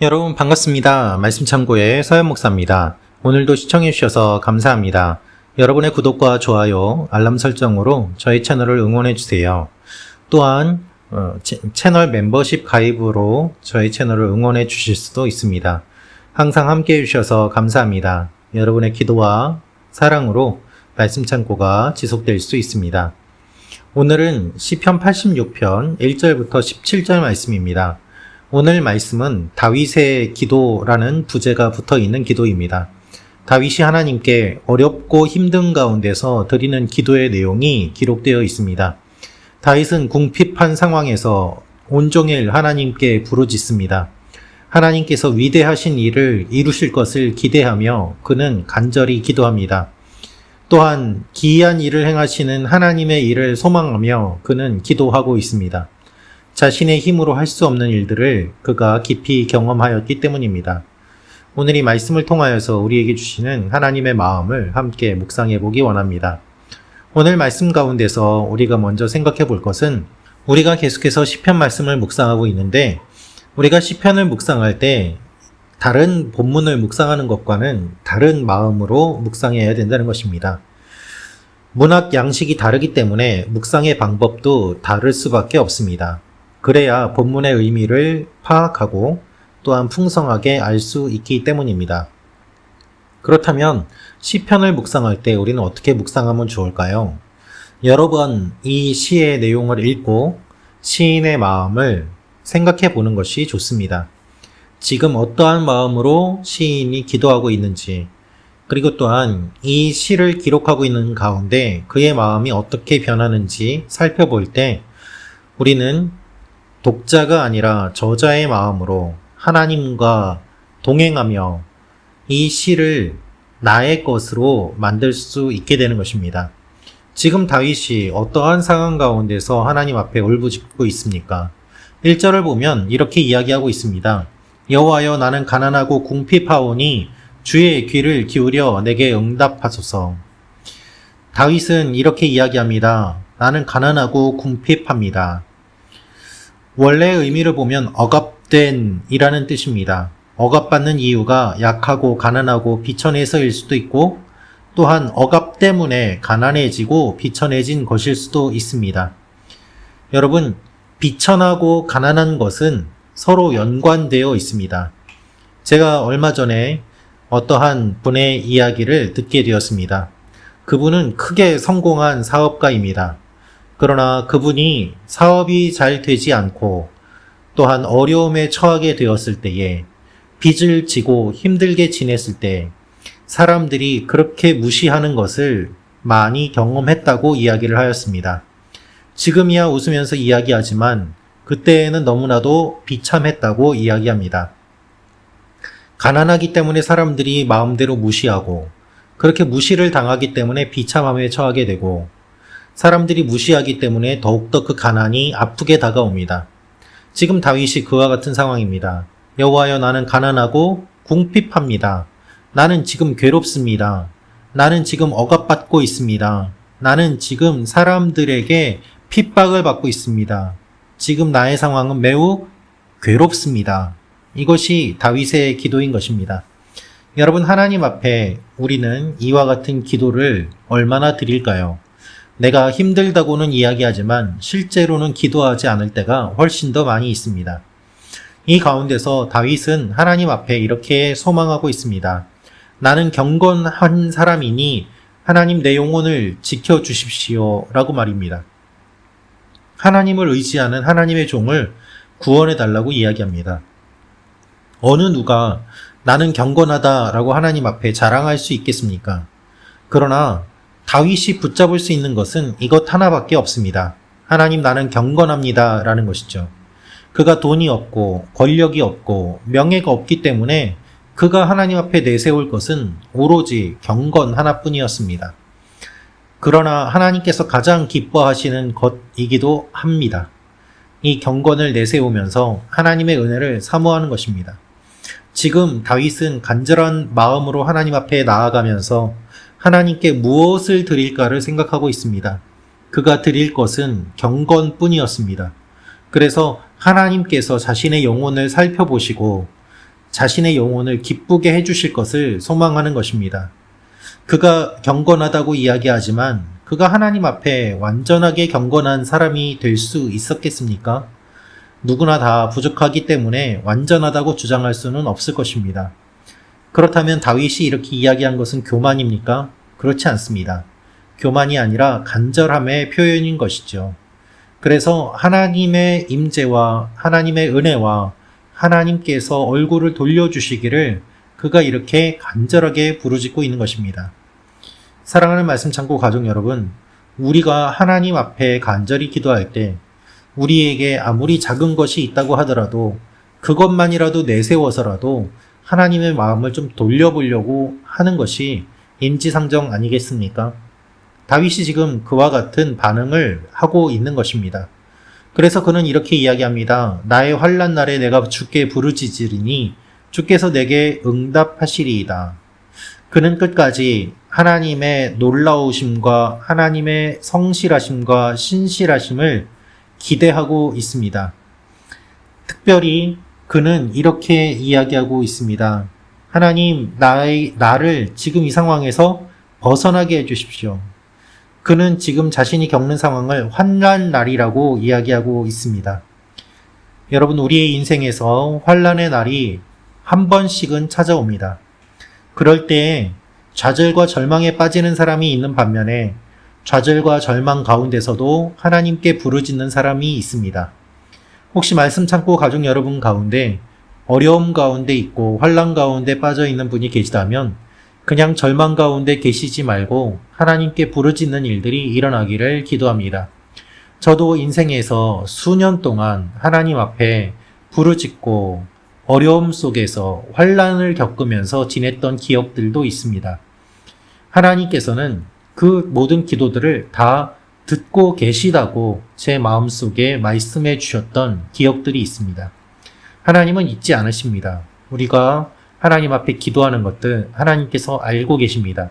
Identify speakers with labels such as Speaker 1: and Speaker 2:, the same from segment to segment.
Speaker 1: 여러분 반갑습니다. 말씀 참고의 서현 목사입니다. 오늘도 시청해 주셔서 감사합니다. 여러분의 구독과 좋아요, 알람 설정으로 저희 채널을 응원해 주세요. 또한 어, 채- 채널 멤버십 가입으로 저희 채널을 응원해 주실 수도 있습니다. 항상 함께 해 주셔서 감사합니다. 여러분의 기도와 사랑으로 말씀 창고가 지속될 수 있습니다. 오늘은 시편 86편 1절부터 17절 말씀입니다. 오늘 말씀은 다윗의 기도라는 부제가 붙어 있는 기도입니다. 다윗이 하나님께 어렵고 힘든 가운데서 드리는 기도의 내용이 기록되어 있습니다. 다윗은 궁핍한 상황에서 온종일 하나님께 부르짖습니다. 하나님께서 위대하신 일을 이루실 것을 기대하며 그는 간절히 기도합니다. 또한 기이한 일을 행하시는 하나님의 일을 소망하며 그는 기도하고 있습니다. 자신의 힘으로 할 수 없는 일들을 그가 깊이 경험하였기 때문입니다. 오늘 이 말씀을 통하여서 우리에게 주시는 하나님의 마음을 함께 묵상해 보기 원합니다. 오늘 말씀 가운데서 우리가 먼저 생각해 볼 것은 우리가 계속해서 시편 말씀을 묵상하고 있는데 우리가 시편을 묵상할 때 다른 본문을 묵상하는 것과는 다른 마음으로 묵상해야 된다는 것입니다. 문학 양식이 다르기 때문에 묵상의 방법도 다를 수밖에 없습니다. 그래야 본문의 의미를 파악하고 또한 풍성하게 알 수 있기 때문입니다. 그렇다면 시편을 묵상할 때 우리는 어떻게 묵상하면 좋을까요? 여러 번 이 시의 내용을 읽고 시인의 마음을 생각해 보는 것이 좋습니다. 지금 어떠한 마음으로 시인이 기도하고 있는지, 그리고 또한 이 시를 기록하고 있는 가운데 그의 마음이 어떻게 변하는지 살펴볼 때 우리는 독자가 아니라 저자의 마음으로 하나님과 동행하며 이 시를 나의 것으로 만들 수 있게 되는 것입니다. 지금 다윗이 어떠한 상황 가운데서 하나님 앞에 울부짖고 있습니까? 1절을 보면 이렇게 이야기하고 있습니다. 여호와여 나는 가난하고 궁핍하오니 주의 귀를 기울여 내게 응답하소서. 다윗은 이렇게 이야기합니다. 나는 가난하고 궁핍합니다. 원래 의미를 보면 억압된 이라는 뜻입니다. 억압받는 이유가 약하고 가난하고 비천해서일 수도 있고 또한 억압 때문에 가난해지고 비천해진 것일 수도 있습니다. 여러분, 비천하고 가난한 것은 서로 연관되어 있습니다. 제가 얼마 전에 어떠한 분의 이야기를 듣게 되었습니다. 그분은 크게 성공한 사업가입니다. 그러나 그분이 사업이 잘 되지 않고 또한 어려움에 처하게 되었을 때에 빚을 지고 힘들게 지냈을 때 사람들이 그렇게 무시하는 것을 많이 경험했다고 이야기를 하였습니다. 지금이야 웃으면서 이야기하지만 그때에는 너무나도 비참했다고 이야기합니다. 가난하기 때문에 사람들이 마음대로 무시하고 그렇게 무시를 당하기 때문에 비참함에 처하게 되고 사람들이 무시하기 때문에 더욱더 그 가난이 아프게 다가옵니다. 지금 다윗이 그와 같은 상황입니다. 여호와여 나는 가난하고 궁핍합니다. 나는 지금 괴롭습니다. 나는 지금 억압받고 있습니다. 나는 지금 사람들에게 핍박을 받고 있습니다. 지금 나의 상황은 매우 괴롭습니다. 이것이 다윗의 기도인 것입니다. 여러분 하나님 앞에 우리는 이와 같은 기도를 얼마나 드릴까요? 내가 힘들다고는 이야기하지만 실제로는 기도하지 않을 때가 훨씬 더 많이 있습니다. 이 가운데서 다윗은 하나님 앞에 이렇게 소망하고 있습니다. 나는 경건한 사람이니 하나님 내 영혼을 지켜 주십시오. 라고 말입니다. 하나님을 의지하는 하나님의 종을 구원해 달라고 이야기합니다. 어느 누가 나는 경건하다라고 하나님 앞에 자랑할 수 있겠습니까? 그러나 다윗이 붙잡을 수 있는 것은 이것 하나밖에 없습니다. 하나님 나는 경건합니다. 라는 것이죠. 그가 돈이 없고 권력이 없고 명예가 없기 때문에 그가 하나님 앞에 내세울 것은 오로지 경건 하나뿐이었습니다. 그러나 하나님께서 가장 기뻐하시는 것이기도 합니다. 이 경건을 내세우면서 하나님의 은혜를 사모하는 것입니다. 지금 다윗은 간절한 마음으로 하나님 앞에 나아가면서 하나님께 무엇을 드릴까를 생각하고 있습니다. 그가 드릴 것은 경건뿐이었습니다. 그래서 하나님께서 자신의 영혼을 살펴보시고 자신의 영혼을 기쁘게 해주실 것을 소망하는 것입니다. 그가 경건하다고 이야기하지만 그가 하나님 앞에 완전하게 경건한 사람이 될 수 있었겠습니까? 누구나 다 부족하기 때문에 완전하다고 주장할 수는 없을 것입니다. 그렇다면 다윗이 이렇게 이야기한 것은 교만입니까? 그렇지 않습니다. 교만이 아니라 간절함의 표현인 것이죠. 그래서 하나님의 임재와 하나님의 은혜와 하나님께서 얼굴을 돌려주시기를 그가 이렇게 간절하게 부르짖고 있는 것입니다. 사랑하는 말씀 창고 가족 여러분, 우리가 하나님 앞에 간절히 기도할 때 우리에게 아무리 작은 것이 있다고 하더라도 그것만이라도 내세워서라도 하나님의 마음을 좀 돌려보려고 하는 것이 인지상정 아니겠습니까? 다윗이 지금 그와 같은 반응을 하고 있는 것입니다. 그래서 그는 이렇게 이야기합니다. 나의 환란 날에 내가 주께 부르짖으리니 주께서 내게 응답하시리이다. 그는 끝까지 하나님의 놀라우심과 하나님의 성실하심과 신실하심을 기대하고 있습니다. 특별히 그는 이렇게 이야기하고 있습니다. 하나님, 나의, 나를 지금 이 상황에서 벗어나게 해주십시오. 그는 지금 자신이 겪는 상황을 환란 날이라고 이야기하고 있습니다. 여러분, 우리의 인생에서 환란의 날이 한 번씩은 찾아옵니다. 그럴 때 좌절과 절망에 빠지는 사람이 있는 반면에 좌절과 절망 가운데서도 하나님께 부르짖는 사람이 있습니다. 혹시 말씀 참고 가족 여러분 가운데 어려움 가운데 있고 환란 가운데 빠져 있는 분이 계시다면 그냥 절망 가운데 계시지 말고 하나님께 부르짖는 일들이 일어나기를 기도합니다. 저도 인생에서 수년 동안 하나님 앞에 부르짖고 어려움 속에서 환란을 겪으면서 지냈던 기억들도 있습니다. 하나님께서는 그 모든 기도들을 다 듣고 계시다고 제 마음속에 말씀해 주셨던 기억들이 있습니다. 하나님은 잊지 않으십니다. 우리가 하나님 앞에 기도하는 것들 하나님께서 알고 계십니다.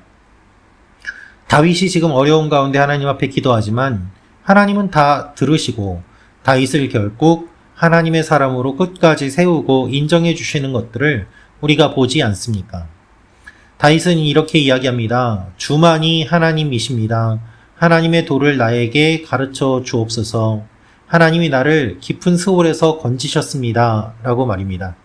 Speaker 1: 다윗이 지금 어려운 가운데 하나님 앞에 기도하지만 하나님은 다 들으시고 다윗을 결국 하나님의 사람으로 끝까지 세우고 인정해 주시는 것들을 우리가 보지 않습니까? 다윗은 이렇게 이야기합니다. 주만이 하나님이십니다. 하나님의 도를 나에게 가르쳐 주옵소서. 하나님이 나를 깊은 스홀에서 건지셨습니다. 라고 말입니다.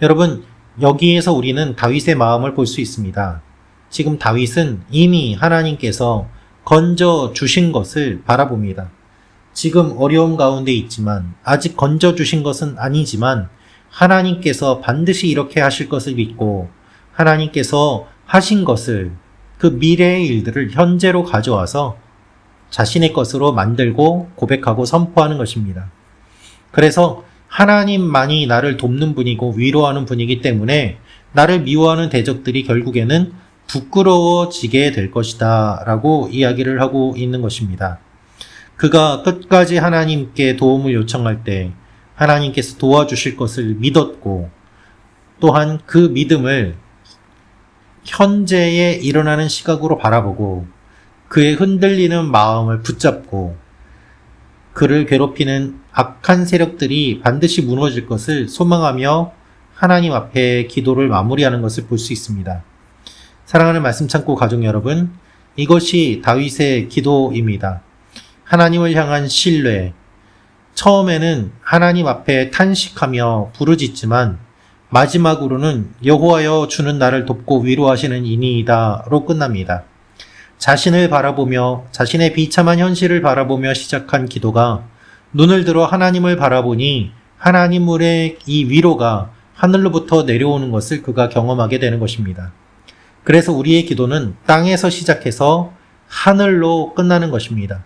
Speaker 1: 여러분, 여기에서 우리는 다윗의 마음을 볼 수 있습니다. 지금 다윗은 이미 하나님께서 건져 주신 것을 바라봅니다. 지금 어려움 가운데 있지만, 아직 건져 주신 것은 아니지만, 하나님께서 반드시 이렇게 하실 것을 믿고, 하나님께서 하신 것을 그 미래의 일들을 현재로 가져와서 자신의 것으로 만들고 고백하고 선포하는 것입니다. 그래서 하나님만이 나를 돕는 분이고 위로하는 분이기 때문에 나를 미워하는 대적들이 결국에는 부끄러워지게 될 것이다 라고 이야기를 하고 있는 것입니다. 그가 끝까지 하나님께 도움을 요청할 때 하나님께서 도와주실 것을 믿었고 또한 그 믿음을 현재에 일어나는 시각으로 바라보고 그의 흔들리는 마음을 붙잡고 그를 괴롭히는 악한 세력들이 반드시 무너질 것을 소망하며 하나님 앞에 기도를 마무리하는 것을 볼 수 있습니다. 사랑하는 말씀 참고 가족 여러분, 이것이 다윗의 기도입니다. 하나님을 향한 신뢰. 처음에는 하나님 앞에 탄식하며 부르짖지만 마지막으로는 여호와여 주는 나를 돕고 위로하시는 이니이다로 끝납니다. 자신을 바라보며 자신의 비참한 현실을 바라보며 시작한 기도가 눈을 들어 하나님을 바라보니 하나님의 이 위로가 하늘로부터 내려오는 것을 그가 경험하게 되는 것입니다. 그래서 우리의 기도는 땅에서 시작해서 하늘로 끝나는 것입니다.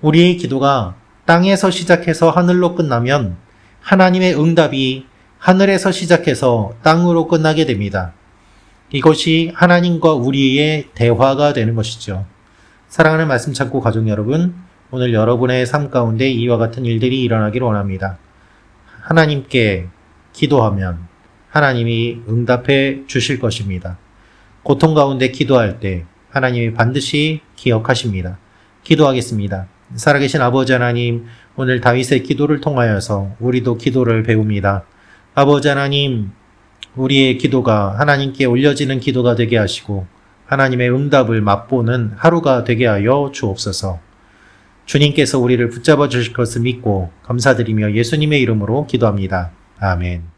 Speaker 1: 우리의 기도가 땅에서 시작해서 하늘로 끝나면 하나님의 응답이 하늘에서 시작해서 땅으로 끝나게 됩니다. 이것이 하나님과 우리의 대화가 되는 것이죠. 사랑하는 말씀 찾고 가족 여러분, 오늘 여러분의 삶 가운데 이와 같은 일들이 일어나기를 원합니다. 하나님께 기도하면 하나님이 응답해 주실 것입니다. 고통 가운데 기도할 때 하나님이 반드시 기억하십니다. 기도하겠습니다. 살아계신 아버지 하나님, 오늘 다윗의 기도를 통하여서 우리도 기도를 배웁니다. 아버지 하나님, 우리의 기도가 하나님께 올려지는 기도가 되게 하시고 하나님의 응답을 맛보는 하루가 되게 하여 주옵소서. 주님께서 우리를 붙잡아 주실 것을 믿고 감사드리며 예수님의 이름으로 기도합니다. 아멘.